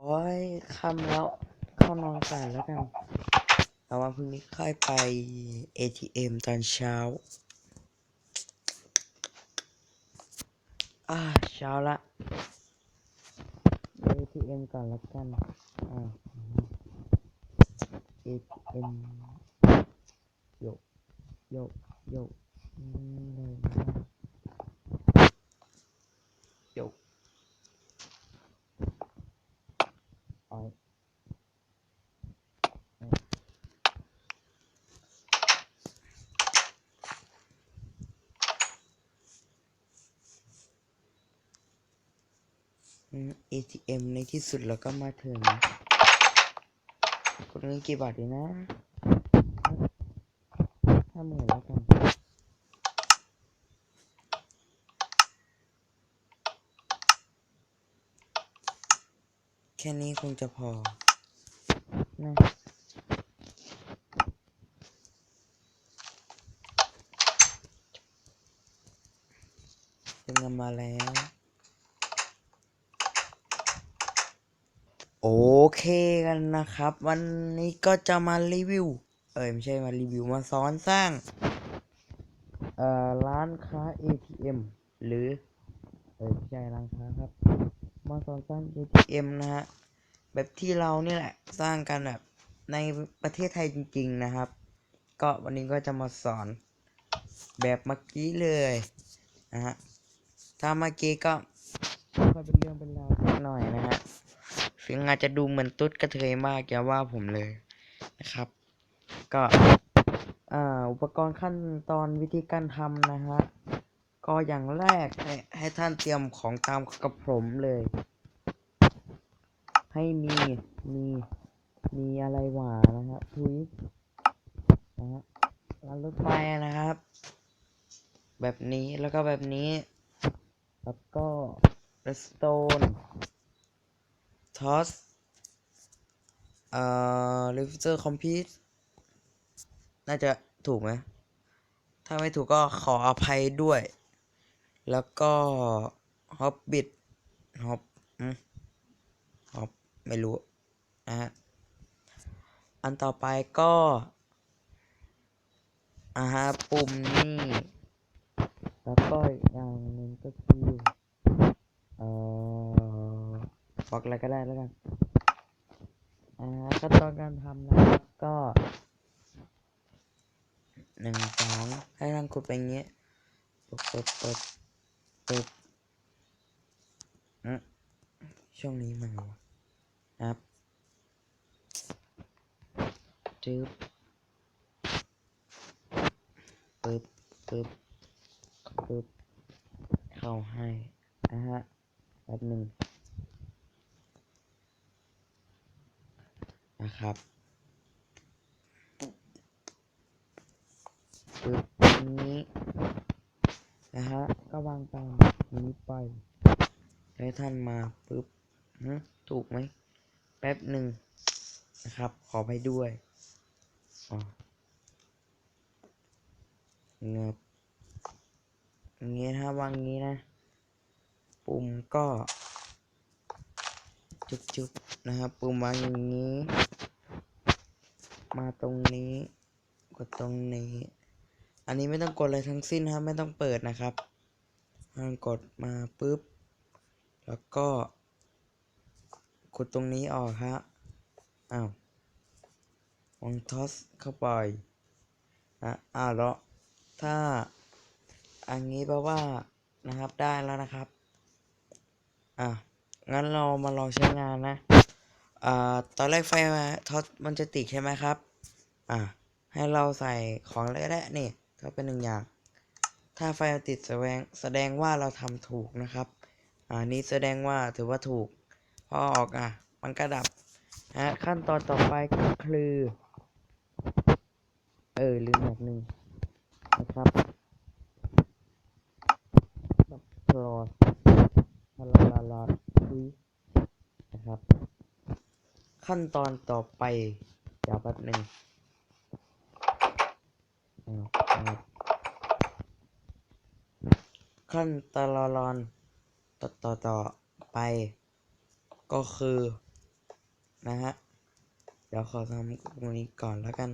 โอ้ยคำแล้วเข้านอนก่อนแล้วกันแต่ว่าพรุ่งนี้ค่อยไป ATM ตอนเช้า อ่าเช้าละ ATM ก่อนแล้วกัน อ่า ATM โยกโยกโยกนี่เลยนะโยกเอา อืม ATM ในที่สุดเราก็มาถึงกดเงินกี่บาทดีนะห้าหมื่นแล้วกันแค่นี้คงจะพอนะเป็นเงินมาแล้ว โอ เคกันนะครับ วันนี้ก็จะมารีวิว เอ้ยไม่ใช่มารีวิวมาสอนสร้าง เอ่อร้านค้า ATM หรือ เอ้ยไม่ใช่ร้านค้าครับ มาสอนสร้าง ATM นะฮะแบบที่เรานี่แหละสร้างกันแบบในประเทศไทยจริง ๆนะครับ ก็วันนี้ก็จะมาสอนแบบเมื่อกี้เลยนะฮะถ้าเมื่อกี้ก็ค่อยเป็นเรื่องเป็นราวสักหน่อยนะฮะึงอาจจะดูเหมือนตุ๊ดกระเทยมากอย่าว่าผมเลยนะครับ ก็อุปกรณ์ขั้นตอนวิธีการทำนะฮะก็อย่างแรกให้ให้ท่านเตรียมของตามกับผมเลย ให้มีมีมีอะไรหวานนะฮะทุยนะฮะรางรถไฟนะครับ แบบนี้แล้วก็แบบนี้ แล้วก็ redstone ทอสเอ่อ r e f เ e r Compete น่าจะถูกไหม ถ้าไม่ถูกก็ขออภัยด้วย แล้วก็ Hobbit Hob อืม Hob ไม่รู้นะฮะ อันต่อไปก็อ่าฮะปุ่มนี่ แล้วก็อีกอย่างหนึ่งก็คือเอ่อ บอกอะไรก็ได้แล้วกันอ่าขั้นตอนการทำนะครับก็หนึ่งสองให้ทางขุดไปอย่างเงี้ยปึ๊บปึ๊บปึ๊บปึ๊บอืมช่วงนี้มันวะนะครับจึ๊บปึ๊บปึ๊บปึ๊บเข้าให้นะฮะแป๊บหนึ่ง นะครับปึ๊บนี้นะฮะก็วางตามนี้ไปให้ท่านมาปึ๊บหึถูกไหมแป๊บหนึ่งนะครับ ขอไปด้วยอ๋อเงบอย่างงี้นะวางงี้นะ ปุ่มก็ จุบๆนะครับปุ่มวางอย่างนี้ มาตรงนี้ กดตรงนี้ อันนี้ไม่ต้องกดอะไรทั้งสิ้นครับไม่ต้องเปิดนะครับมันกดมาปุ๊บ แล้วก็กดตรงนี้ออกฮะอ้าววางทอสเข้าไปนะอ้าวแล้วถ้าอันนี้แปลว่านะครับได้แล้วนะครับ อะ งั้นเรามาลองใช้งานนะ อ่า ตอนแรกไฟมาท็อตมันจะติดใช่ไหมครับ อ่า ให้เราใส่ของอะไรก็ได้นี่ก็เป็นหนึ่งอย่าง ถ้าไฟมันติดแสดงแสดงว่าเราทำถูกนะครับ อ่า นี้แสดงว่าถือว่าถูก พอออกอะ มันก็ดับนะขั้นตอนต่อไปก็คือ เออลืมแบบหนึ่งนะครับแบบพลอดพลาลาลา ดุยนะครับ ขั้นตอนต่อไปเดี๋ยวแป๊บหนึ่งขั้นตอนรอนต่อต่อต่อไปก็คือนะฮะ เดี๋ยวขอทำตรงนี้ก่อนแล้วกัน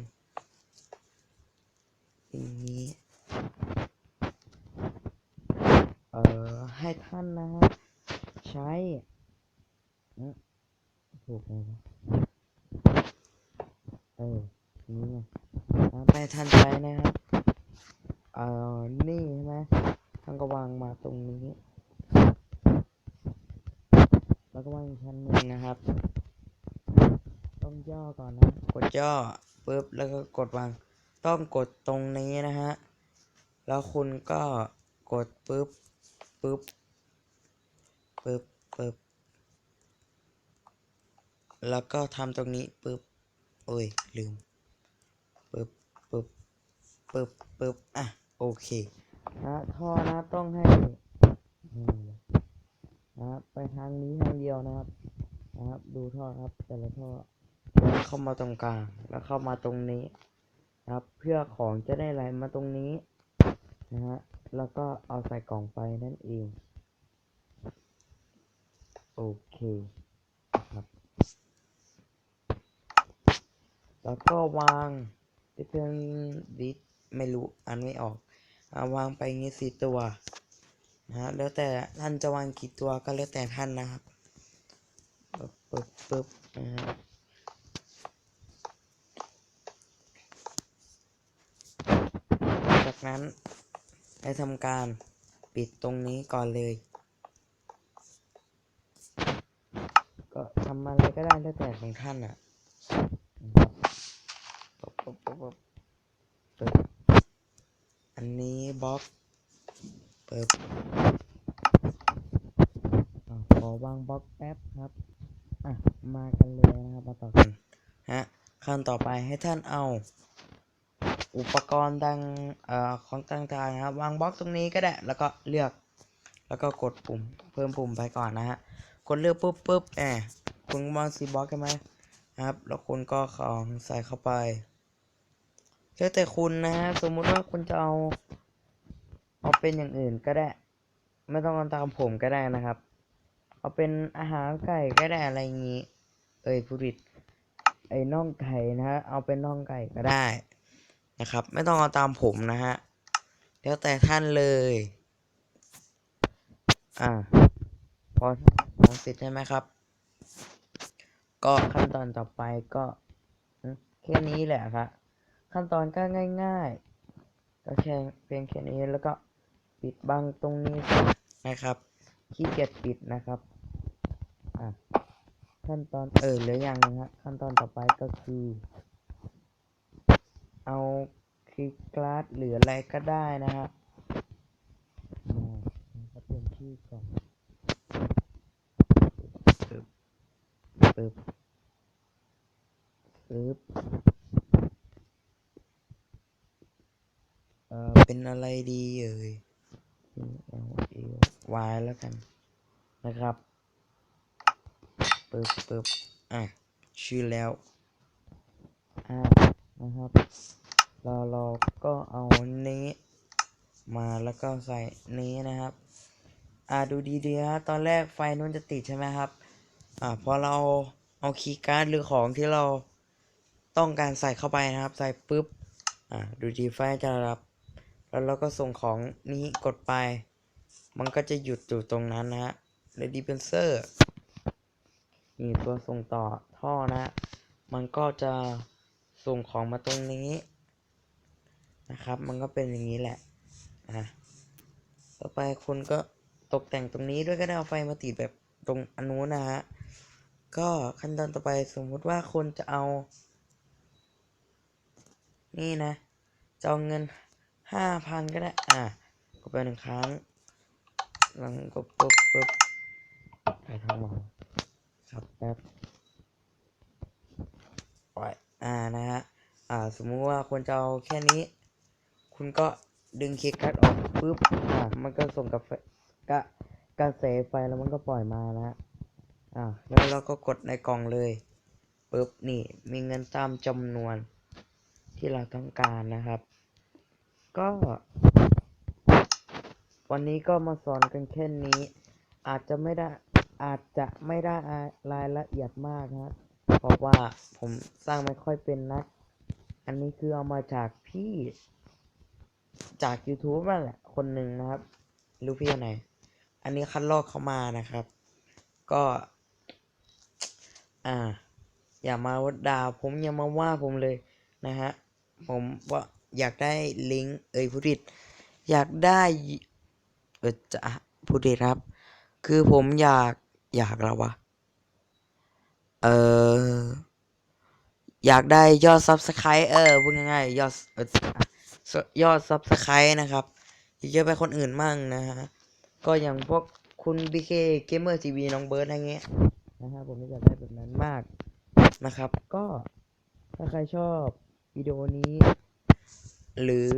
ทีนี้ เอ่อ ให้ท่านนะฮะ ใช้อืมถูกไหมวเออนี่ไงอะให้ท่านใช้นะครับเอ่อนี่ใช่ไหมท่านก็วางมาตรงนี้ แล้วก็วางอีกชั้นหนึ่งนะครับ ต้องย่อก่อนนะ กดย่อปุ๊บแล้วก็กดวาง ต้องกดตรงนี้นะฮะ แล้วคุณก็กดปุ๊บปุ๊บ ปุ๊บปุ๊บแล้วก็ทำตรงนี้ปุ๊บโอ้ยลืมปุ๊บปุ๊บปุ๊บปุ๊บอะโอเคนะท่อนะต้องให้อืมนะครับไปทางนี้ทางเดียวนะครับนะครับ ดูท่อครับ แต่ละท่อแล้วเข้ามาตรงกลาง แล้วเข้ามาตรงนี้นะครับ เพื่อของจะได้ไหลมาตรงนี้นะฮะแล้วก็เอาใส่กล่องไปนั่นเอง โอเคครับ แล้วก็วางที่เป็นดิสไม่รู้อ่านไม่ออกอาวางไปงี้สี่ตัวนะฮะแล้วแต่ท่านจะวางกี่ตัวก็แล้วแต่ท่านนะครับปึ๊บปึ๊บปึ๊บนะฮะจากนั้นให้ทำการปิดตรงนี้ก่อนเลย ก็ทำอะไรก็ได้แล้วแต่ของท่านอะปึ๊บปึ๊บปึ๊บปึ๊บอันนี้บล็อกเปึ๊บอะขอวางบล็อกแป๊บครับ อะ มากันเลยนะครับมาต่อกันฮะขั้นต่อไปให้ท่านเอา อุปกรณ์ดังเอ่อของต่างๆนะครับ วางบล็อกตรงนี้ก็ได้ แล้วก็เลือก แล้วก็กดปุ่ม เพิ่มปุ่มไปก่อนนะฮะ กดเลือกปุ๊บปุ๊บแอบ คุณวางซีบล็อกใช่ไหมครับ แล้วคุณก็ของใส่เข้าไปแล้วแต่คุณนะฮะสมมุติว่าคุณจะเอา เอาเป็นอย่างอื่นก็ได้ ไม่ต้องเอาตามผมก็ได้นะครับ เอาเป็นอาหารไก่ก็ได้อะไรงี้ เอ้ยผู้ผิดไอ้น่องไก่นะฮะเอาเป็นน่องไก่ก็ได้นะครับ ไม่ต้องเอาตามผมนะฮะแล้วแต่ท่านเลย อ่า พอทำเสร็จใช่ไหมครับ ก็ขั้นตอนต่อไปก็แค่นี้แหละครับขั้นตอนก็ง่ายๆก็แค่เพียงแค่นี้แล้วก็ปิดบังตรงนี้นะครับขี้เกียจปิดนะครับขั้นตอนเออเหลืออย่างนึงครับขั้นตอนต่อไปก็คือ เอาคลิกกลาสหรืออะไรก็ได้นะครับมาก็เปลี่ยนชื่อก่อนปึ๊บปึ๊บปึ๊บเอะไรดีเอ่ย L L Y แล้วกันนะครับปึ๊บปึ๊บอะ ชื่อแล้ว อ่านะครับ เราเราก็เอานี้มาแล้วก็ใส่นี้นะครับ อ่าดูดีๆฮะตอนแรกไฟนู้นจะติดใช่ไหมครับ อ่าพอเราเอาคีย์การ์ดหรือของที่เราต้องการใส่เข้าไปนะครับ ใส่ปุ๊บ อ่าดูดีไฟจะรับ แล้วเราก็ส่งของนี้กดไป มันก็จะหยุดอยู่ตรงนั้นนะฮะ Ready p e n s e r นี่ตัวส่งต่อท่อนะฮะมันก็จะส่งของมาตรงนี้นะครับ มันก็เป็นอย่างนี้แหละอะต่อไปคุณก็ตกแต่งตรงนี้ด้วยก็ได้เอาไฟมาติดแบบตรงอนนู้นนะฮะ ก็ขั้นตอนต่อไปสมมุติว่าคุณจะเอา นี่นะจะเอาเงิน ห้าพันก็ได้ อะ กดไปหนึ่งครั้ง หลังกดปุ๊บปุ๊บไปทางหลังครับแป๊บปล่อยอ่า นะฮะ อ่า สมมุติว่าคุณจะเอาแค่นี้ คุณก็ดึงคีย์การ์ดออกปุ๊บ อ่า มันก็ส่งกับกะกระแสไฟแล้วมันก็ปล่อยมานะฮะอ่า แล้วเราก็กดในกล่องเลยปุ๊บ นี่ มีเงินตามจำนวนที่เราต้องการนะครับ ก็ วันนี้ก็มาสอนกันแค่นี้ อาจจะไม่ได้อาจจะไม่ได้รายละเอียดมากนะครับเพราะว่าผมสร้างไม่ค่อยเป็นนัก อันนี้คือเอามาจากพี่ จาก YouTube นั่นแหละ คนหนึ่งนะครับ รู้พี่คนไหน อันนี้คัดลอกเขามานะครับ ก็ อ่า อย่ามาว่าด่าผมอย่ามาว่าผมเลยนะฮะ ผมว่า อยากได้ลิงก์เอ้ยผู้ดิดอยากได้เออจะผู้ดิดครับ คือผมอยากอยากแล้ววะเอออยากได้ยอดซับสไครต์เออพูดง่ายๆยอดเออยอดซับสไครต์นะครับเยอะไปคนอื่นมั่งนะฮะก็อย่างพวกคุณ BK Gamer TV น้องเบิร์ดอะไรเงี้ยนะฮะผมอยากได้แบบนั้นมากนะครับ ก็ถ้าใครชอบวิดีโอนี้ หรือ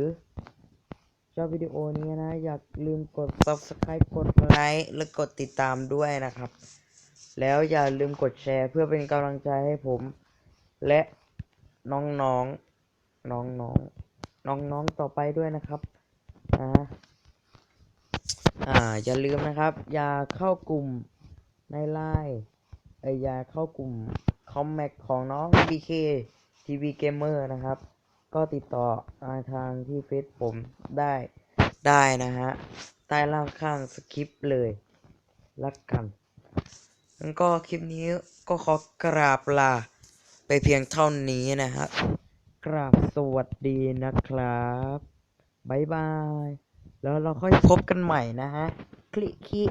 ชอบวิดีโอนี้นะ อย่าลืมกด subscribe กดไลค์และกดติดตามด้วยนะครับ แล้วอย่าลืมกดแชร์เพื่อเป็นกำลังใจให้ผม และน้องๆน้องๆน้องๆต่อไปด้วยนะครับอ่าอ่าอย่าลืมนะครับ อย่าเข้ากลุ่มในไลน์อ้ยอย่าเข้ากลุ่มคอมแม็กของน้อง BK TV Gamer นะครับ ก็ติดต่อาทางที่เฟซผมได้ได้นะฮะ ใต้ล่างข้างสคริปต์เลยละกันงั้นก็คลิปนี้ก็ขอกราบลาไปเพียงเท่านี้นะฮะกราบสวัสดีนะครับบ๊ายบาย แล้วเราค่อยพบกันใหม่นะฮะ คลิกคิ